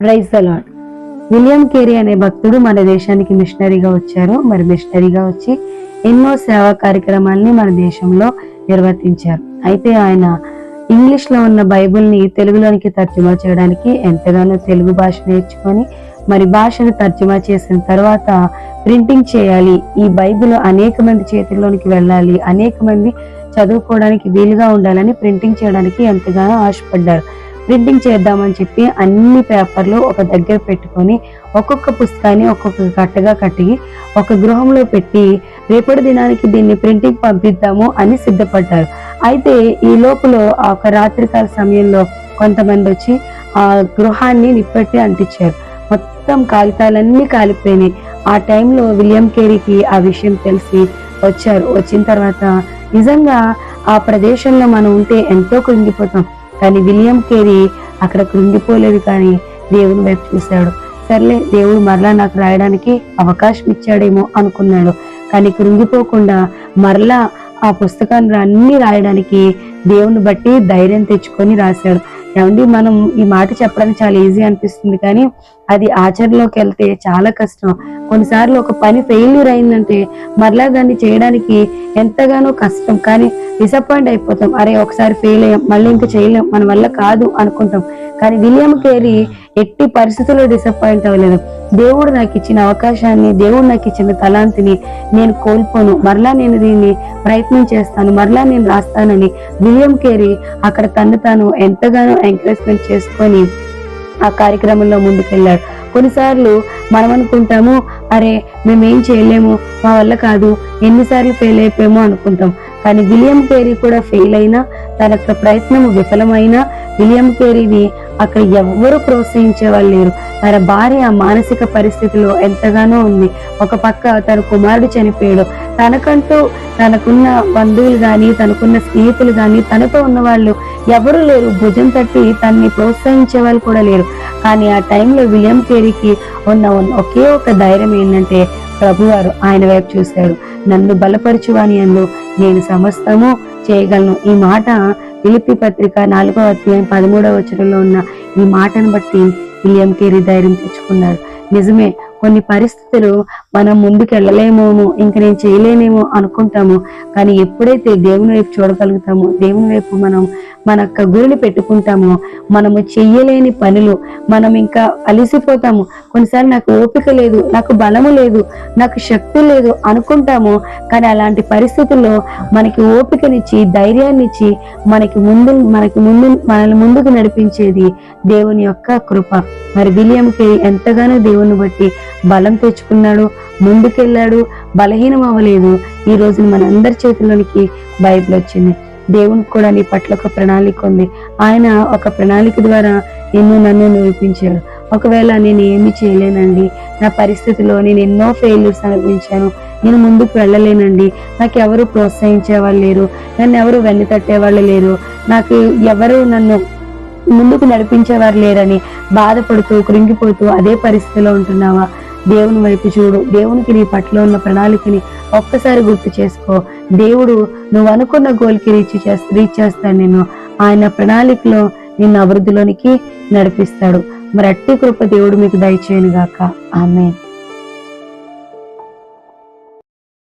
Praise William Carey అనే భక్తుడు మన దేశానికి మిషనరీగా వచ్చారు. మరి మిషనరీగా వచ్చి ఎన్నో సేవా కార్యక్రమాల్ని మన దేశంలో నిర్వర్తించారు. అయితే ఆయన ఇంగ్లీష్లో ఉన్న బైబిల్ని తెలుగులోనికి తర్జుమా చేయడానికి ఎంతగానో తెలుగు భాష నేర్చుకొని మరి భాషను తర్జుమా చేసిన తర్వాత ప్రింటింగ్ చేయాలి ఈ బైబిల్ అనేక మంది చేతుల్లోనికి వెళ్ళాలి అనేక మంది చదువుకోవడానికి వీలుగా ఉండాలని ప్రింటింగ్ చేయడానికి ఎంతగానో ఆశపడ్డారు. ప్రింటింగ్ చేద్దామని చెప్పి అన్ని పేపర్లు ఒక దగ్గర పెట్టుకొని ఒక్కొక్క పుస్తకాన్ని ఒక్కొక్క కట్టగా కట్టి ఒక గృహంలో పెట్టి రేపటి దినానికి దీన్ని ప్రింటింగ్ పంపిద్దాము అని సిద్ధపడ్డారు. అయితే ఈ లోపల ఆ ఒక రాత్రికాల సమయంలో కొంతమంది వచ్చి ఆ గృహాన్ని నిప్పెట్టి అంటించారు. మొత్తం కాగితాలన్నీ కాలిపోయినాయి. ఆ టైంలో విలియం కేరీకి ఆ విషయం తెలిసి వచ్చారు. వచ్చిన తర్వాత నిజంగా ఆ ప్రదేశంలో మనం ఉంటే ఎంతో కృంగిపోతాం. కానీ విలియం కేరీ అక్కడ కృంగిపోలేదు కానీ దేవుని వైపు చూశాడు. సర్లే దేవుడు మరలా నాకు రాయడానికి అవకాశం ఇచ్చాడేమో అనుకున్నాడు. కానీ కృంగిపోకుండా మరలా ఆ పుస్తకాన్ని అన్ని రాయడానికి దేవుని బట్టి ధైర్యం తెచ్చుకొని రాశాడు. ఏమండి మనం ఈ మాట చెప్పడానికి చాలా ఈజీ అనిపిస్తుంది కానీ అది ఆచరణలోకి వెళ్తే చాలా కష్టం. కొన్నిసార్లు ఒక పని ఫెయిల్యూర్ అయిందంటే మరలా దాన్ని చేయడానికి ఎంతగానో కష్టం కానీ డిసప్పాయింట్ అయిపోతాం. అరే ఒకసారి ఫెయిల్ అయ్యాం మళ్ళీ ఇంకా చేయలేం మన వల్ల కాదు అనుకుంటాం. కానీ విలియం కేరీ ఎట్టి పరిస్థితుల్లో డిసప్పాయింట్ అవ్వలేదు. దేవుడు నాకు ఇచ్చిన అవకాశాన్ని దేవుడు నాకు ఇచ్చిన తలాంతిని నేను కోల్పోను. మరలా నేను దీన్ని ప్రయత్నం చేస్తాను మరలా నేను రాస్తానని విలియం కేరీ అక్కడ తను తాను ఎంతగానో ఎంకరేజ్మెంట్ చేసుకొని ఆ కార్యక్రమంలో ముందుకెళ్ళాడు. కొన్నిసార్లు మనం అనుకుంటాము అరే మేమేం చేయలేము మా వల్ల కాదు ఎన్నిసార్లు ఫెయిల్ అయిపోయామో అనుకుంటాం. కానీ విలియం కేరీ కూడా ఫెయిల్ అయినా తన యొక్క ప్రయత్నం విఫలమైనా విలియం కేరీని అక్కడ ఎవ్వరూ ప్రోత్సహించే వాళ్ళు లేరు. తన భార్య మానసిక పరిస్థితిలో ఎంతగానో ఉంది. ఒక పక్క తన కుమారుడు చనిపోయాడు. తనకంటూ తనకున్న బంధువులు గాని తనకున్న స్నేహితులు గాని తనతో ఉన్న వాళ్ళు ఎవరు లేరు. భుజం తట్టి తన్ని ప్రోత్సహించే వాళ్ళు కూడా లేరు. కానీ ఆ టైంలో విలియం కేరీకి ఉన్న ఉన్న ఒకే ఒక ధైర్యం ఏంటంటే ప్రభువారు ఆయన వైపు చూశాడు నన్ను బలపరచువాని అందు నేను సమస్తము చేయగలను. ఈ మాట పిలిపి పత్రిక నాలుగో అధ్యాయం పదమూడవ వచనంలో ఉన్న ఈ మాటను బట్టి విలియం కేరీ ధైర్యం తెచ్చుకున్నాడు నిజమే కొన్ని పరిస్థితులు మనం ముందుకు వెళ్ళలేమోమో ఇంక నేను చేయలేనేమో అనుకుంటాము. కానీ ఎప్పుడైతే దేవుని వైపు చూడగలుగుతామో దేవుని వైపు మనం మన యొక్క గురిని పెట్టుకుంటామో మనము చెయ్యలేని పనులు మనం ఇంకా అలిసిపోతాము. కొన్నిసార్లు నాకు ఓపిక లేదు నాకు బలము లేదు నాకు శక్తి లేదు అనుకుంటాము కానీ అలాంటి పరిస్థితుల్లో మనకి ఓపికనిచ్చి ధైర్యాన్నిచ్చి మనకి ముందు మనకి ముందు మనల్ని ముందుకు నడిపించేది దేవుని యొక్క కృప. మరి విలియంకి ఎంతగానో దేవుని బట్టి బలం తెచ్చుకున్నాడు ముందుకెళ్ళాడు బలహీనం అవ్వలేదు ఈ రోజున మన అందరి చేతిలోనికి బైబిల్ వచ్చింది. దేవునికి కూడా నీ పట్ల ఒక ప్రణాళిక ఉంది. ఆయన ఒక ప్రణాళిక ద్వారా నిన్ను నన్ను నిరూపించారు ఒకవేళ నేను ఏమి చేయలేనండి నా పరిస్థితిలో నేను ఎన్నో ఫెయిల్యూర్స్ అనిపించాను నేను ముందుకు వెళ్ళలేనండి నాకు ఎవరు ప్రోత్సహించే వాళ్ళు లేరు నన్ను ఎవరు వెన్ను తట్టేవాళ్ళు లేరు నాకు ఎవరు నన్ను ముందుకు నడిపించేవారు లేరని బాధపడుతూ కృంగిపోతూ అదే పరిస్థితిలో ఉంటున్నావా? దేవుని వైపు చూడు. దేవునికి నీ పట్ల ఉన్న ప్రణాళికని ఒక్కసారి గుర్తు చేసుకో. దేవుడు నువ్వు అనుకున్న గోల్కి రీచ్ చేస్తా రీచ్ చేస్తాడు నేను ఆయన ప్రణాళికలో నిన్ను అభివృద్ధిలోనికి నడిపిస్తాడు. మరి అట్టి కృప దేవుడు మీకు దయచేయను గాక ఆమె